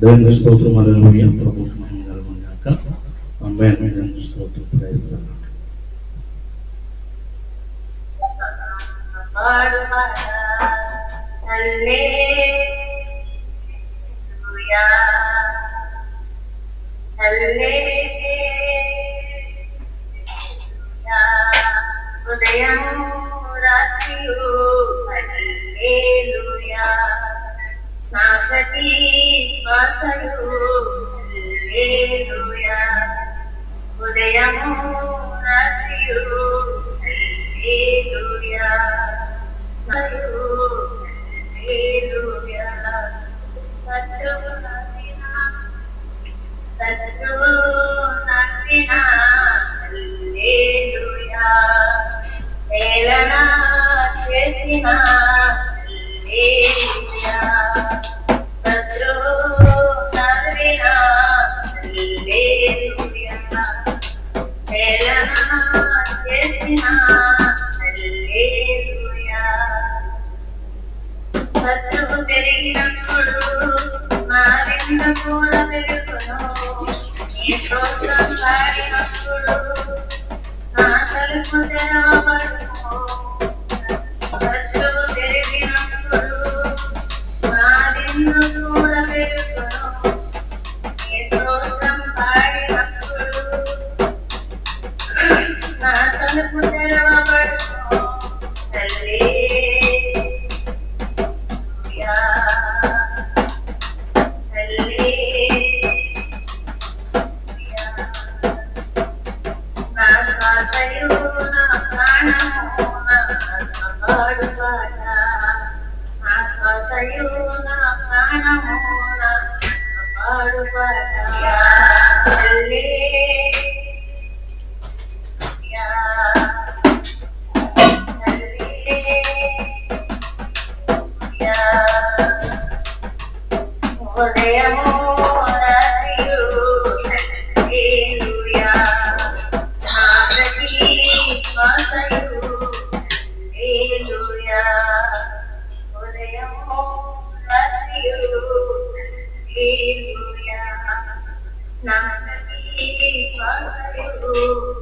దేవునికి స్తోత్రం అలెలుయ ప్రభుకి మహిమ కలుగును గాక అమ్మాయి దేవునికి స్తోత్రం ప్రయత్నం హల్లెలూయా హల్లెలూయా ఉదయం రాత్రియు హల్లెలూయా నా ప్రతి శ్వాసయు రాత్రియు. హల్లెలూయా. చేసినా. Hallelujah. Hallelujah.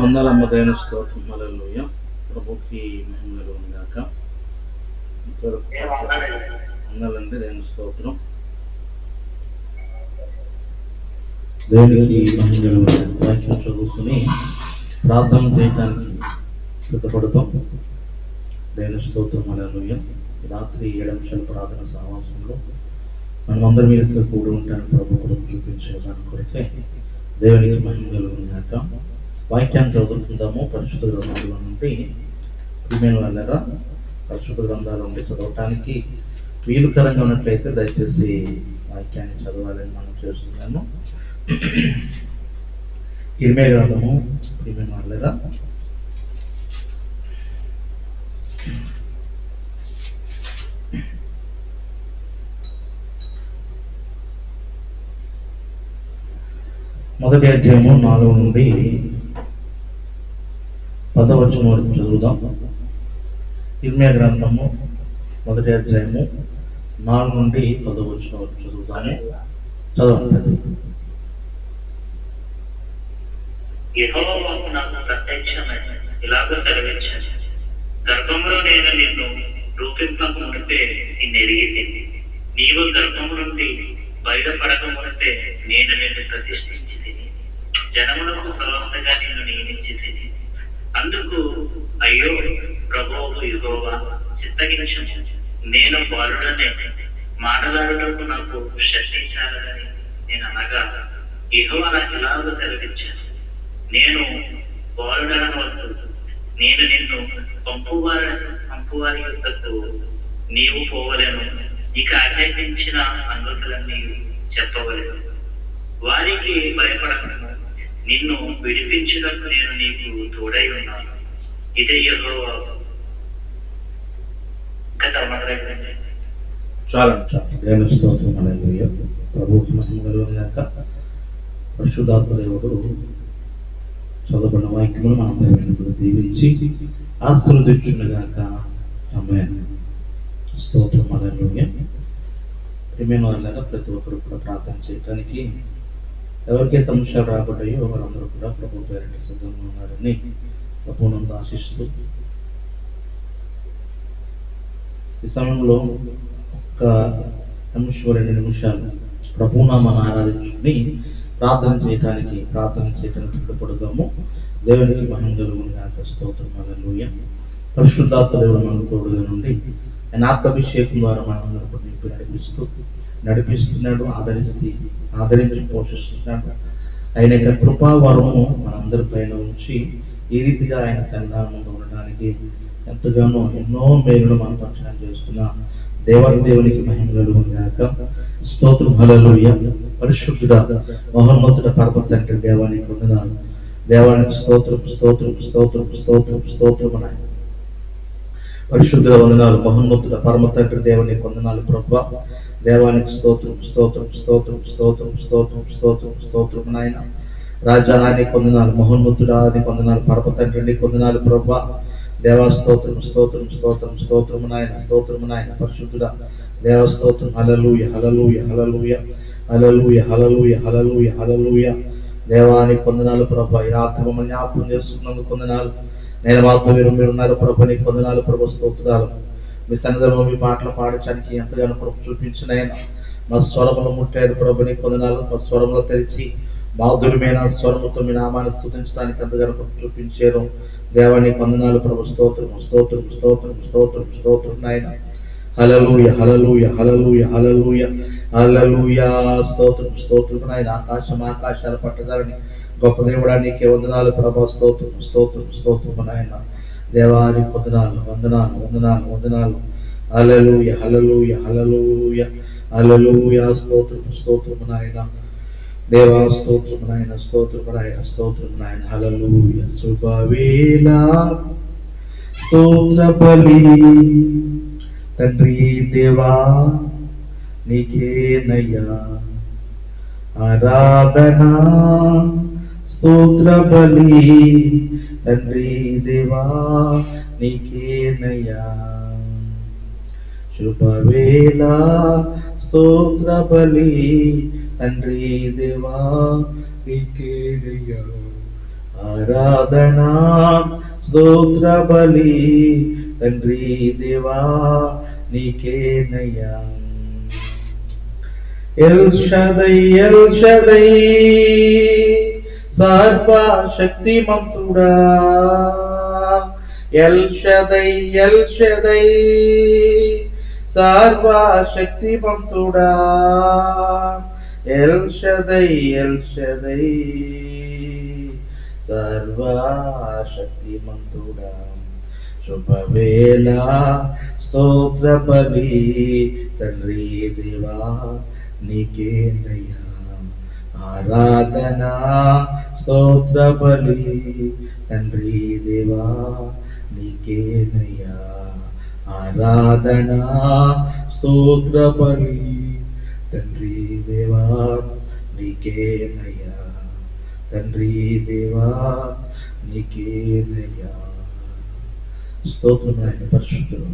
వందలమ్మ దేవుని స్తోత్రం. అలెలుయ ప్రభుకి మహిమ కలుగును గాక. ఇంతవరకు వందలండి దేవుని స్తోత్రం. దేవునికి మహిమ కలుగును గాక. వాక్యం చదువుకుని ప్రార్థన చేయడానికి సిద్ధపడతాం. దేవుని స్తోత్రం. అలెలుయ రాత్రి ఏడు నిమిషాల ప్రార్థన సమావేశంలో మనం అందరి మీద కూడి ఉంటాను ప్రభు కొరకు చూపించే దాని కొరకే దేవునికి మహిమ కలుగును గాక. వాక్యాన్ని చదువుకుందాము పరిశుద్ధ గ్రంథాల నుండి ప్రియమైన వాళ్ళరా పరిశుద్ధ గ్రంథాల నుండి చదవటానికి వీలుకరంగా ఉన్నట్లయితే దయచేసి వాక్యాన్ని చదవాలని మనం చేస్తున్నాము. ఇరిమే గ్రంథము ప్రియమైన వాళ్ళరా మొదటి అధ్యాయము నాలుగు నుండి పదవచనం వరకు చదువుదాం. ఇర్మియా గ్రంథము మొదటి అధ్యాయము నాలుగు నుండి పదవచనం వరకు చదువుదాము చదవండి యెహోవా నాకు ప్రత్యక్షమైన ఇలాగ సెలవిచ్చాను. గర్భంలో నేను నిన్ను రూపింపక మునిపే నిన్ను ఎరిగితే నీవు గర్భము నుండి బయటపడక మునిపే నేను నిన్ను ప్రతిష్ఠించి తిని జనములకు ప్రవక్తగా నిన్ను నియమించి తిని అందుకు అయ్యో ప్రభువు యుగోవా చిత్తగించు నేను బాలుడనే. మాటలాడుటకు నాకు శ్రద్ధించాలని నేను అనగా యెహోవా నాకు ఇలాగ సెలవిచ్చాను నేను బాలుడనవద్దు నేను నిన్ను పంపువారి పంపువారి యుద్ధకు నీవు పోవలేను. ఇక ఆజ్ఞాపించిన సంగతులన్నీ చెప్పవలేను. వారికి భయపడకుండా నిన్ను విడిపించుటకు నేను నీకు తోడై ఉన్నాను. ఇదే యెహోవా ఇంకా చదవమంటారా? చాలా చాలా. దేవుని స్తోత్రం పరిశుద్ధాత్మ దేవుడు చదవబడిన వాక్యములు మన అందరి దీవించి ఆశీర్వదించునుగాక ఆమేన్. స్తోత్రం వాళ్ళగా ప్రతి ఒక్కరు కూడా ప్రార్థన చేయడానికి ఎవరికైతే అంశాలు రాబడ్డాయో వారందరూ కూడా ప్రభు పేరుని సిద్ధంగా ఉన్నారని అపూర్ణంతో ఆశిస్తూ ఈ సమయంలో ఒక్క నిమిషం రెండు నిమిషాలు ప్రభునామాన్ని ఆరాధించుకుని ప్రార్థన చేయటానికి ప్రార్థన చేయటానికి సిద్ధపడదాము. దేవునికి మహిమ కలుగును గాక. స్తోత్రం. పరిశుద్ధాత్మ దేవుడు మనకు తోడుగా నుండి ఆయన ఆత్మాభిషేకం ద్వారా మనందరూ కూడా నింపి నడిపిస్తూ నడిపిస్తున్నాడు ఆదరిస్తూ ఆదరించి పోషిస్తున్నాడు. ఆయన యొక్క కృపావరము మనందరి పైన ఉంచి ఈ రీతిగా ఆయన సన్నిధానం ముందు ఉండడానికి ఎంతగానో ఎన్నో మేలులు మన పక్షాన్ని చేస్తున్న దేవాది దేవునికి మహిమ కలుగును గాక. స్తోత్రం హల్లెలూయ. పరిశుద్ధుడ మహోన్నతుడ పరమ తండ్రి దేవానికి వందనాలు. దేవానికి స్తోత్రం స్తోత్రం స్తోత్రం స్తోత్రం స్తోత్రం నాయన పరిశుద్ధుల వందనాలు మహోన్నతుల పరమ తండ్రి దేవునికి వందనాలు ప్రభా. దేవానికి స్తోత్రం స్తోత్రం స్తోత్రం స్తోత్రం స్తోత్రం స్తోత్రం స్తోత్రం నాయన. రాజా నీకు మహోన్ముతుడా అని నీకు వందనాలు పరమ తండ్రి నీకు వందనాలు ప్రభా. దేవా స్తోత్రం స్తోత్రం స్తోత్రం స్తోత్రం నాయన స్తోత్రం నాయన పరిశుద్ధుడా. దేవ స్తోత్రం హలలుయ హలలుయ హలలుయ హలలుయ హలలుయ హలలుయ హలలుయ దేవానికి వందనాలు ప్రభా ఈ రాత్రి మమ్మల్ని జ్ఞాపకం చేసుకున్నందుకు వందనాలు నేను మాతో మీరు మీరు ఉన్నారు ప్రభు నీకు వందనాలు ప్రభు స్తోత్రాలు. మీ సన్నిధిలో మీ పాటలు పాడించడానికి ఎంతగానో కృప చూపించిన ఆయన. మా స్వరములు ముట్టారు ప్రభు నీ పొందనాలు మా స్వరములు తెరిచి మాధుర్యమైన స్వరముతో మీ నామాన్ని స్థుతించడానికి ఎంతగానో కృప చూపించారు. దేవాన్ని పొందనాలు ప్రభు స్తోత్రం స్తోత్రం స్తోత్రం స్తోత్రం స్తోత్రం నాయన. హలలుయ హలలుయ హలలుయ హలలుయ హలలుయ స్తోత్రం స్తోత్రం నాయన. ఆకాశం ఆకాశాలు పట్టగాలని గొప్ప దేవుడా నీకే వందనాలు ప్రభా స్తోత్రం స్తోత్రం స్తోత్రం నాయన. దేవాని వందనాలు వందనాలు వందనాలు వందనాలు. అలలుయ హలలుయ హలలుయ అలలుయ స్తోత్రము స్తోత్రము నాయన. దేవా స్తోత్రము నాయన స్తోత్రము నాయన స్తోత్రము నాయన. హలలుయ శుభవేళ. స్తోత్ర బలి. తండ్రి దేవా నీకేనయ్యా. ఆరాధనా. స్తోత్ర బలి తండ్రి దేవా నీకేనయ్యా శుభవేళ స్తోత్ర బలి తండ్రి దేవా నీకేనయ్యా ఆరాధనా స్తోత్ర బలి తండ్రి దేవా నీకేనయ్యా ఎల్ షదై ఎల్ షదై సర్వ శక్తిమంతుడా ఎల్ షదై ఎల్ షదై సర్వ శక్తిమంతుడా ఎల్ షదై ఎల్ షదై సర్వ శక్తిమంతుడా శుభవేళ స్తోత్ర బలి తండ్రి దేవా నీకేనయ్యా ఆరాధనా స్తోత్ర బలి తండ్రి దేవా నీకేనయ్యా. ఆరాధనా స్తోత్ర బలి తండ్రి దేవా నీకేనయ్యా. తండ్రి దేవా నీకేనయ్యా. స్తోత్రం ఆయన పరిశుద్ధులు.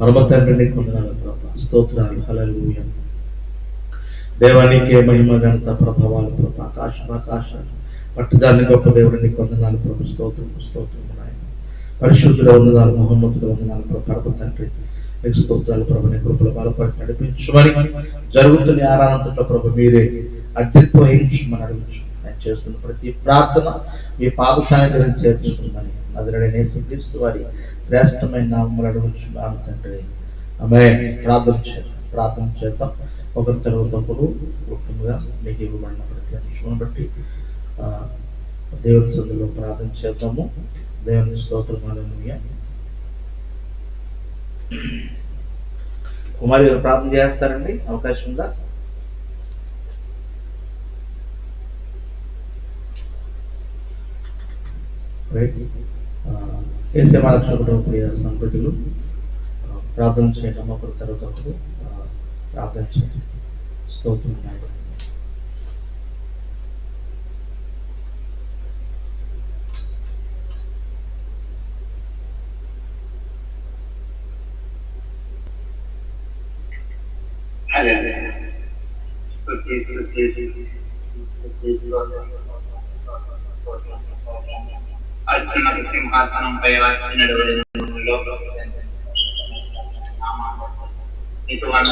పరమ తండ్రిని కొందనాలు ప్రభా స్తోత్రాలు. హలలుయ దేవానికి మహిమ ఘనత ప్రభావాలు ప్రభు ఆకాశం ఆకాశాలు. పట్టుదాన్ని గొప్ప దేవుడిని కొందనాలు ప్రభు స్తోత్రం స్తోత్రం నాయన. పరిశుద్ధుల వందనాలు మహోన్నతుల వందనాలు ప్రభు పరమ తండ్రి. మీకు స్తోత్రాలు ప్రభు నీ కృపలు బలపరిచి నడిపించమని జరుగుతున్న ఆరాధనతో ప్రభు మీరే అత్యంత వహించమని అడుగుచు. నేను చేస్తున్న ప్రతి ప్రార్థన మీ పాద సాయంత్రం చేర్చుకుందని అదరడే నేసుక్రీస్తు వారి శ్రేష్టమైన నామములు అడుగుచున్నాను తండ్రి. ఆమె ప్రార్థన చేద్దాం. ప్రార్థన చేద్దాం. ఒకరి చెరువు తప్పులు ఉత్తముగా మీకు ఇవ్వబడిన ప్రతి అంశం బట్టి దేవుని సందులో ప్రార్థన చేద్దాము. దేవుని స్తోత్రం హల్లెలూయా. కుమారి గారు ప్రార్థన చేస్తారండి? అవకాశం ఉందా? రైట్ ఏసే మహాలక్ష్మి కుటుంబ ప్రియ సంకటులు ప్రార్థన చేయడం ఒకరి తర్వాత ఒకరు ఆ, ప్రార్థన చేయండి స్తోత్రం నాయన అదే అదే స్తుతి, స్తుతి, స్తుతి, అర్జున సింహాసనంపై వచ్చినటువంటి ఇటువంటి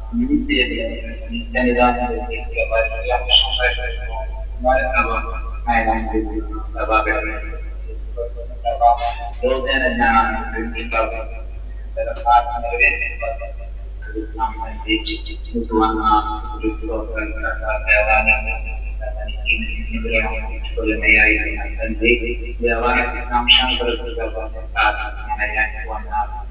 Nigeria and Canada is about the official measure not about Thailand, it's about everything. Those in and out and think of that apart from everything but Islam and teach is one of the people that are there. Dia orang Islam yang beragama taat mengenai Tuhan Allah.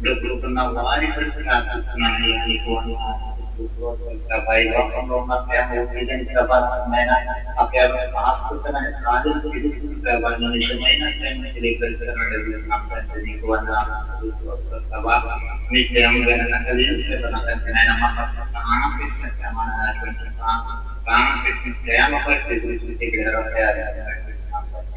belum kenal wali yang ikhwan mencapai waktu normat yang mungkin yang kita yang kita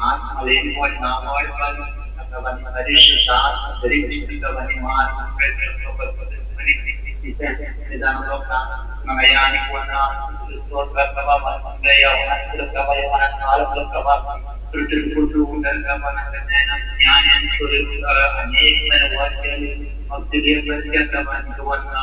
ආත්ම ලේනි වල නාම වල බලන සබන් පරිශ සාත් දරිවිච්ච සබන් මාත් ප්‍රතිපද निदान लोका नमयानि पुण्णा स्तोत्र कवा मंगय वनस्त्र कवा वनन काल कवा त्रुटिल पुटु उंडन कवा नयन ज्ञानेन सुरेन्द्र अनेक मन वाक्य भक्ति देव प्रत्यक्ष कवा निवन्ना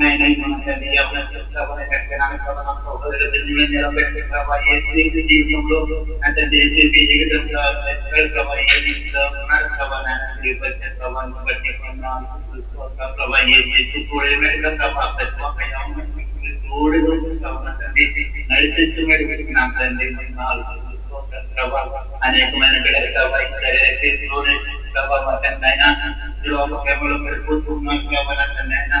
नहीं नहीं मना कर दिया उन्हें चिंता होने का क्या नाम है नाम सब होगा। लेकिन दिल्ली में जब बैठे तब ये सीन तो सीन तुम लोग ऐसे देश के बीच के तब तब फिर तब ये सीन तब ना तब ना ये बच्चे तब ना बच्चे का नाम, उसको तब तब आई ये ये तो थोड़े में तब तब आप तब आप यहाँ थोड़े में तब ना तब नहीं। तो चुमे के नाम से नहीं माल उसको तब अनेक मैंने बेटा तब आई सरे ऐसे तो ने तब आप मतलब नहीं ना। जो आप कैमरों पर बहुत बहुत मार्क्स क्या बनाते हैं ना।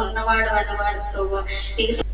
ఉన్నవాడు అన్నవాడు ప్రభు